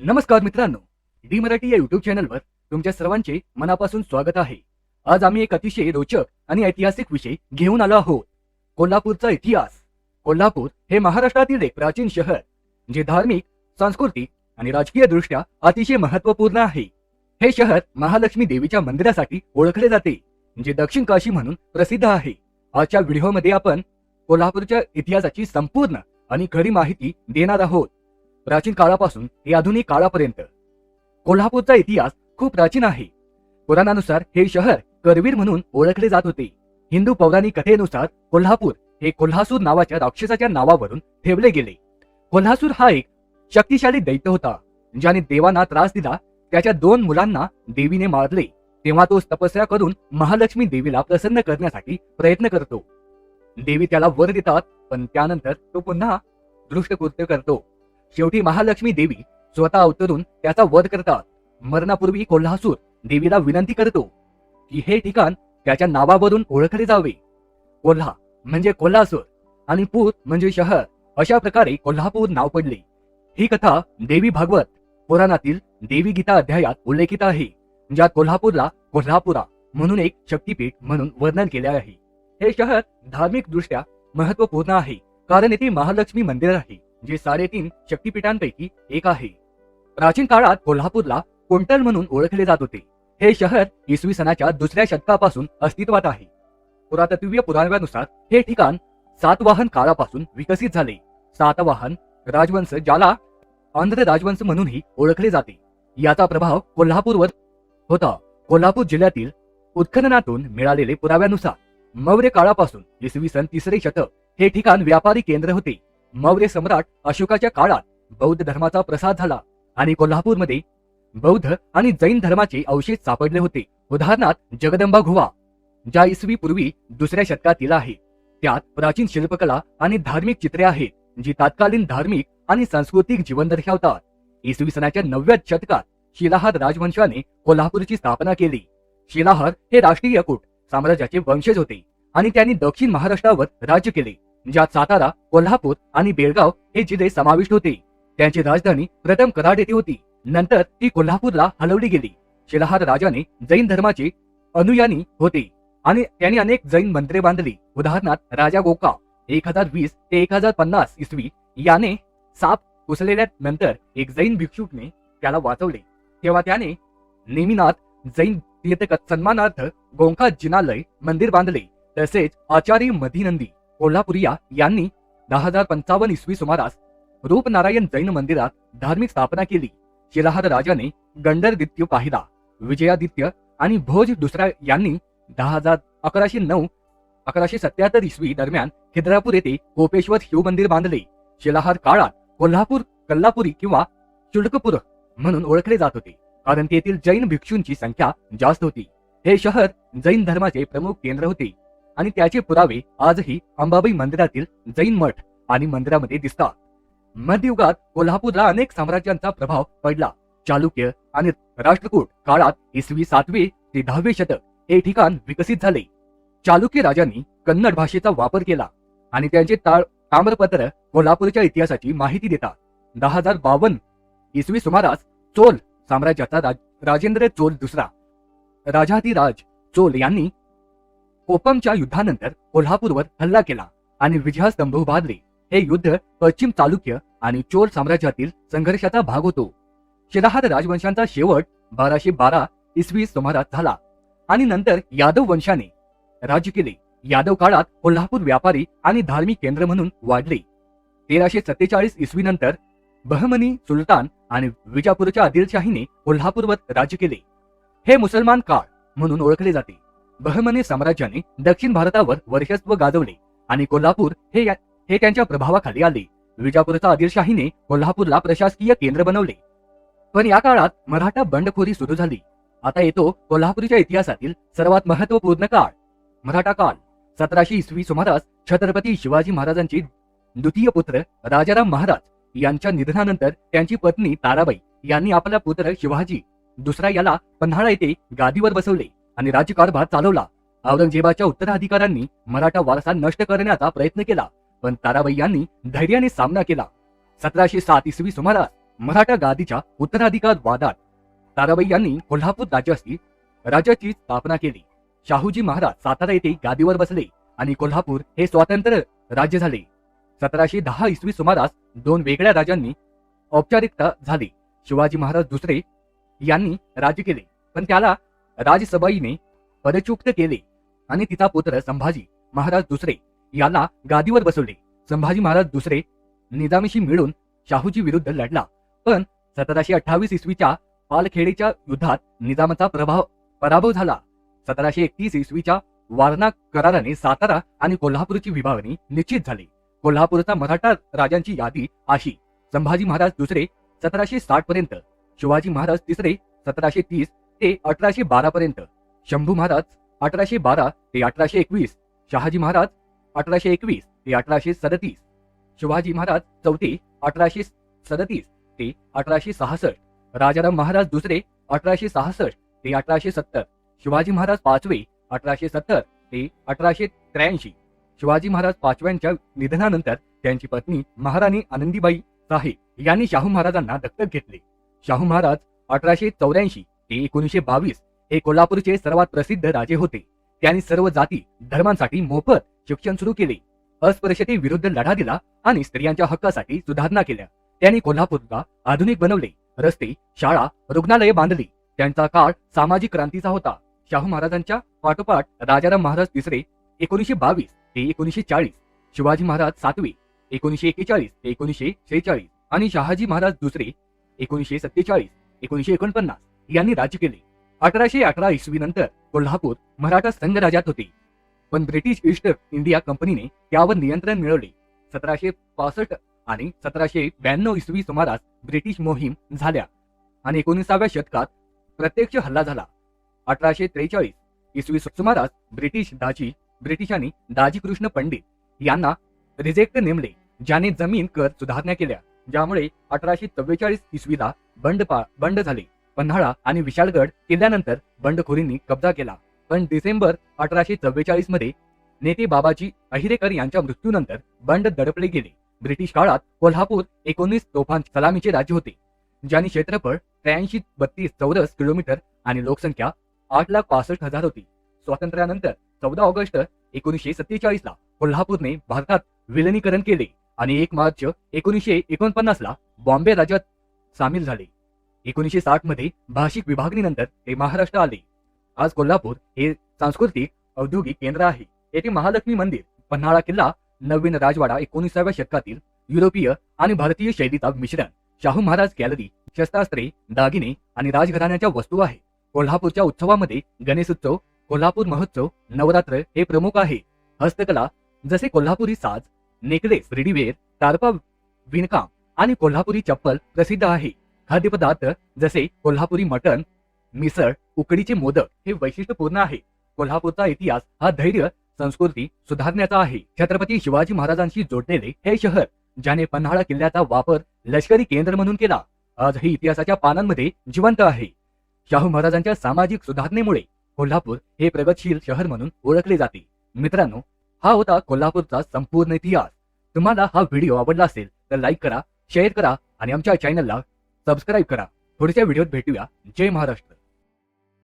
नमस्कार मित्रांनो डी मराठी या युट्यूब चॅनलवर तुमच्या सर्वांचे मनापासून स्वागत आहे. आज आम्ही एक अतिशय रोचक आणि ऐतिहासिक विषय घेऊन आलो आहोत. कोल्हापूरचा इतिहास. कोल्हापूर हे महाराष्ट्रातील एक प्राचीन शहर जे धार्मिक सांस्कृतिक आणि राजकीय दृष्ट्या अतिशय महत्त्वपूर्ण आहे. हे शहर महालक्ष्मी देवीच्या मंदिरासाठी ओळखले जाते जे दक्षिण काशी म्हणून प्रसिद्ध आहे. आजच्या व्हिडिओमध्ये आपण कोल्हापूरच्या इतिहासाची संपूर्ण आणि खरी माहिती देणार आहोत. प्राचीन काळापासून ते आधुनिक काळापर्यंत. कोल्हापूरचा इतिहास खूप प्राचीन आहे. पुराणानुसार हे शहर करवीर म्हणून ओळखले जात होते. हिंदू पौराणिक कथेनुसार कोल्हापूर हे कोल्हासूर नावाच्या राक्षसाच्या नावावरून ठेवले गेले. कोल्हासूर हा एक शक्तिशाली दैत्य होता ज्याने देवांना त्रास दिला त्याच्या दोन मुलांना देवीने मारले. तेव्हा तो तपस्या करून महालक्ष्मी देवीला प्रसन्न करण्यासाठी प्रयत्न करतो. देवी त्याला वर देतात पण त्यानंतर तो पुन्हा दृष्ट कृत्य करतो. शेवटी महालक्ष्मी देवी स्वतः अवतरून त्याचा वध करतात. मरणापूर्वी कोल्हासूर देवीला विनंती करतो की हे ठिकाण त्याच्या नावावरून ओळखले जावे. कोल्हा म्हणजे कोल्हासूर आणि पूर म्हणजे शहर अशा प्रकारे कोल्हापूर नाव पडले. ही कथा देवी भागवत पुराणातील देवी गीता अध्यायात उल्लेखित आहे ज्यात कोल्हापूरला कोल्हापुरा म्हणून एक शक्तीपीठ म्हणून वर्णन केले आहे. हे शहर धार्मिक दृष्ट्या महत्त्वपूर्ण आहे कारण येथे महालक्ष्मी मंदिर आहे. जे साडेतीन शक्तीपीठांपैकी एक आहे. प्राचीन काळात कोल्हापूरला कोंटल म्हणून ओळखले जात होते. हे शहर इसवी सणाच्या दुसऱ्या शतकापासून अस्तित्वात आहे. पुरातत्वीय पुराव्यानुसार हे ठिकाण सातवाहन काळापासून विकसित झाले. सातवाहन राजवंश ज्याला आंध्र राजवंश म्हणूनही ओळखले जाते. याचा प्रभाव कोल्हापूरवर होता. कोल्हापूर जिल्ह्यातील उत्खननातून मिळालेले पुराव्यानुसार मौर्य काळापासून इसवी सन तिसरे शतक हे ठिकाण व्यापारी केंद्र होते. मौर्य सम्राट अशोकाच्या काळात बौद्ध धर्माचा प्रसार झाला आणि कोल्हापूरमध्ये बौद्ध आणि जैन धर्माचे अवशेष सापडले होते. उदाहरणार्थ जगदंबा गुहा ज्या इसवी पूर्वी दुसऱ्या शतकातील आहे. त्यात प्राचीन शिल्पकला आणि धार्मिक चित्रे आहेत जी तत्कालीन धार्मिक आणि सांस्कृतिक जीवन दर्शवतात. इसवी सनाच्या नवव्या शतकात शिलाहार राजवंशाने कोल्हापूरची स्थापना केली. शिलाहार हे राष्ट्रीय कूट साम्राज्याचे वंशज होते आणि त्यांनी दक्षिण महाराष्ट्रावर राज्य केले. ज्यात सातारा कोल्हापूर आणि बेळगाव हे जिल्हे समाविष्ट होते. त्यांची राजधानी प्रथम कराड येथे होती. नंतर ती कोल्हापूरला हलवली गेली. शिलाहार राजाने जैन धर्माचे अनुयानी होते आणि त्यांनी अनेक जैन मंदिरे बांधली. उदाहरणार्थ राजा गोका एक हजार वीस ते एक हजार पन्नास इसवी याने साप कुसलेल्या नंतर एक जैन भिक्षुकने त्याला वाचवले. तेव्हा त्याने नेमिनाथ जैन तीर्थक सन्मानार्थ गोंखा जिनालय मंदिर बांधले. तसेच आचार्य मधिनंदी कोल्हापुरिया यांनी दहा हजार पंचावन्न इसवी सुमारास रूपनारायण जैन मंदिरात धार्मिक स्थापना केली. शिलाहार राजाने गंडरदित्य पाहिला विजयादित्य आणि भोज दुसरा यांनी दहा हजार अकराशे नऊ अकराशे सत्याहत्तर इसवी दरम्यान खिद्रापूर येथे कोपेश्वर शिव मंदिर बांधले. शिलाहार काळात कोल्हापूर कल्लापुरी किंवा चुडकपूर म्हणून ओळखले जात होते कारण तेथील जैन भिक्षूंची संख्या जास्त होती. हे शहर जैन धर्माचे प्रमुख केंद्र होते. आणि त्याचे पुरावे आजही अंबाबाई मंदिरातील जैन मठ आणि मंदिरामध्ये दिसतात. मध्ययुगात कोल्हापूरला अनेक साम्राज्यांचा प्रभाव पडला. चालुक्य आणि राष्ट्रकूट काळात इसवी सातवे ते दहावे शतक हे ठिकाण विकसित झाले. चालुक्य राजांनी कन्नड भाषेचा वापर केला आणि त्यांचे ताळ ताम्रपत्र कोल्हापूरच्या इतिहासाची माहिती देतात. दहा हजार बावन्न इसवी सुमारास चोल साम्राज्याचा राज, राजेंद्र चोल दुसरा राजाधिराज चोल यांनी कोपमच्या युद्धानंतर कोल्हापूरवर हल्ला केला आणि विजयास्तंभ उभारले. हे युद्ध पश्चिम चालुक्य आणि चोर साम्राज्यातील संघर्षाचा भाग होतो. शिलाहार राजवंशांचा शेवट बाराशे बारा इसवी सुमारात झाला आणि नंतर यादव वंशाने राज्य केले. यादव काळात कोल्हापूर व्यापारी आणि धार्मिक केंद्र म्हणून वाढले. तेराशे सत्तेचाळीस इसवी नंतर बहमनी सुलतान आणि विजापूरच्या आदिलशाहीने कोल्हापूरवर राज्य केले. हे मुसलमान काळ म्हणून ओळखले जाते. बहमनी साम्राज्याने दक्षिण भारतावर वर्चस्व गाजवले आणि कोल्हापूर हे हे त्यांच्या प्रभावाखाली आले. विजापूरचा आदिलशाहीने कोल्हापूरला प्रशासकीय केंद्र बनवले. पण या काळात मराठा बंडखोरी सुरू झाली. आता येतो कोल्हापूरच्या इतिहासातील सर्वात महत्त्वपूर्ण काळ. मराठा काळ सतराशे इसवी सुमारास छत्रपती शिवाजी महाराजांची द्वितीय पुत्र राजाराम महाराज यांच्या निधनानंतर त्यांची पत्नी ताराबाई यांनी आपला पुत्र शिवाजी दुसरा याला पन्हाळा येथे गादीवर बसवले. आणि राज्यकारभार चालवला. औरंगजेबाच्या उत्तराधिकाऱ्यांनी मराठा वारसा नष्ट करण्याचा प्रयत्न केला पण ताराबाई यांनी धैर्याने सामना केला. सतराशे सात इसवी सुमारास मराठा गादीच्या उत्तराधिकार वादात ताराबाई यांनी कोल्हापूर राज्याची राज्याची स्थापना केली. शाहूजी महाराज सातारा येथे गादीवर बसले आणि कोल्हापूर हे स्वातंत्र्य राज्य झाले. सतराशे दहा इसवी सुमारास दोन वेगळ्या राजांनी औपचारिकता झाली. शिवाजी महाराज दुसरे यांनी राज्य केले पण त्याला राजसबाईने पदच्युक्त केले आणि तिचा पुत्र संभाजी महाराज दुसरे याला गादीवर बसवले. संभाजी महाराज दुसरे निजामीशी मिळून शाहूजी विरुद्ध लढला. पण सतराशे अठ्ठावीस इसवीच्या पालखेडेच्या युद्धात निजामाचा प्रभाव पराभव झाला. सतराशे एकतीस इसवीच्या वारणा कराराने सातारा आणि कोल्हापूरची विभागणी निश्चित झाली. कोल्हापूरचा मराठा राजांची यादी अशी. संभाजी महाराज दुसरे सतराशे साठ पर्यंत शिवाजी महाराज तिसरे सतराशे तीस ते अठराशे बारा पर्यंत. शंभू महाराज अठराशे बारा ते अठराशे एकवीस. शहाजी महाराज अठराशे एकवीस ते अठराशे सदतीस. शिवाजी महाराज चौथे अठराशे सदतीस ते अठराशे सहासष्ट. राजाराम महाराज दुसरे अठराशे सहासष्ट ते अठराशे सत्तर. शिवाजी महाराज पाचवे अठराशे सत्तर ते अठराशे त्र्याऐंशी. शिवाजी महाराज पाचव्यांच्या निधनानंतर त्यांची पत्नी महाराणी आनंदीबाई साहेब यांनी शाहू महाराजांना दत्तक घेतले. शाहू महाराज अठराशे चौऱ्याऐंशी ते एकोणीसशे बावीस हे कोल्हापूरचे सर्वात प्रसिद्ध राजे होते. त्यांनी सर्व जाती धर्मांसाठी मोफत शिक्षण सुरू केले. अस्पृश्यते विरुद्ध लढा दिला आणि स्त्रियांच्या हक्कासाठी सुधारणा केल्या. त्यांनी कोल्हापूरला आधुनिक बनवले. रस्ते शाळा रुग्णालये बांधली. त्यांचा काळ सामाजिक क्रांतीचा होता. शाहू महाराजांच्या पाठोपाठ राजाराम महाराज तिसरे एकोणीसशे बावीस ते एकोणीसशे चाळीस शिवाजी महाराज सातवे एकोणीसशे एक्केचाळीस ते एकोणीसशे शेहेचाळीस आणि शहाजी महाराज दुसरे एकोणीसशे सत्तेचाळीस एकोणीसशे एकोणपन्नास. यांनी राज्य केले. अठराशे अठरा इसवी नंतर कोल्हापूर मराठा संघराज्यात होते. पण ब्रिटिश ईस्ट इंडिया कंपनीने त्यावर नियंत्रण मिळवले. सतराशे पासष्ट आणि सतराशे ब्याण्णव इसवी सुमारास ब्रिटिश मोहीम झाल्या आणि एकोणीसाव्या शतकात प्रत्यक्ष हल्ला झाला. अठराशे त्रेचाळीस इसवी सुमारास ब्रिटिश दाजी ब्रिटिशांनी दाजी कृष्ण पंडित यांना रिजेक्ट नेमले ज्याने जमीन कर सुधारणा केल्या ज्यामुळे अठराशे चव्वेचाळीस इसवीला बंड पा बंड झाले. पन्हाळा आणि विशाळगड किल्ल्यानंतर बंडखोरींनी कब्जा केला. पण डिसेंबर अठराशे चव्वेचाळीसमध्ये नेते बाबाजी अहिरेकर यांच्या मृत्यूनंतर बंड दडपले गेले. ब्रिटिश काळात कोल्हापूर एकोणीस तोफान सलामीचे राज्य होते ज्याने क्षेत्रफळ त्र्याऐंशी बत्तीस चौरस किलोमीटर आणि लोकसंख्या आठ लाख पासष्ट हजार होती. स्वातंत्र्यानंतर चौदा ऑगस्ट एकोणीसशे सत्तेचाळीस ला कोल्हापूरने भारतात विलनीकरण केले आणि एक मार्च एकोणीसशे एकोणपन्नास ला बॉम्बे राज्यात सामील झाले. एकोणीसशे साठमध्ये भाषिक विभागणीनंतर ते महाराष्ट्र आले. आज कोल्हापूर हे सांस्कृतिक औद्योगिक केंद्र आहे. येथे महालक्ष्मी मंदिर पन्हाळा किल्ला नवीन राजवाडा एकोणीसाव्या शतकातील युरोपीय आणि भारतीय शैलीचा मिश्रण शाहू महाराज गॅलरी शस्त्रास्त्रे दागिने आणि राजघराण्याच्या वस्तू आहे. कोल्हापूरच्या उत्सवामध्ये गणेशोत्सव कोल्हापूर महोत्सव नवरात्र हे प्रमुख आहे. हस्तकला जसे कोल्हापुरी साज नेकलेस रेडीवेअर तारपा विणकाम आणि कोल्हापुरी चप्पल प्रसिद्ध आहे. खाद्यपदार्थ जसे कोल्हापुरी मटण मिसळ उकडीचे मोदक हे वैशिष्ट्यपूर्ण आहे. कोल्हापूरचा इतिहास हा धैर्य संस्कृती सुधारण्याचा आहे. छत्रपती शिवाजी महाराजांशी जोडलेले हे शहर ज्याने पन्हाळा किल्ल्याचा वापर लष्करी केंद्र म्हणून केला आजही इतिहासाच्या पानांमध्ये जिवंत आहे. शाहू महाराजांच्या सामाजिक सुधारणेमुळे कोल्हापूर हे प्रगतशील शहर म्हणून ओळखले जाते. मित्रांनो हा होता कोल्हापूरचा संपूर्ण इतिहास. तुम्हाला हा व्हिडिओ आवडला असेल तर लाईक करा शेअर करा आणि आमच्या चॅनलला सबस्क्राईब करा. पुढच्या व्हिडिओत भेटूया. जय महाराष्ट्र.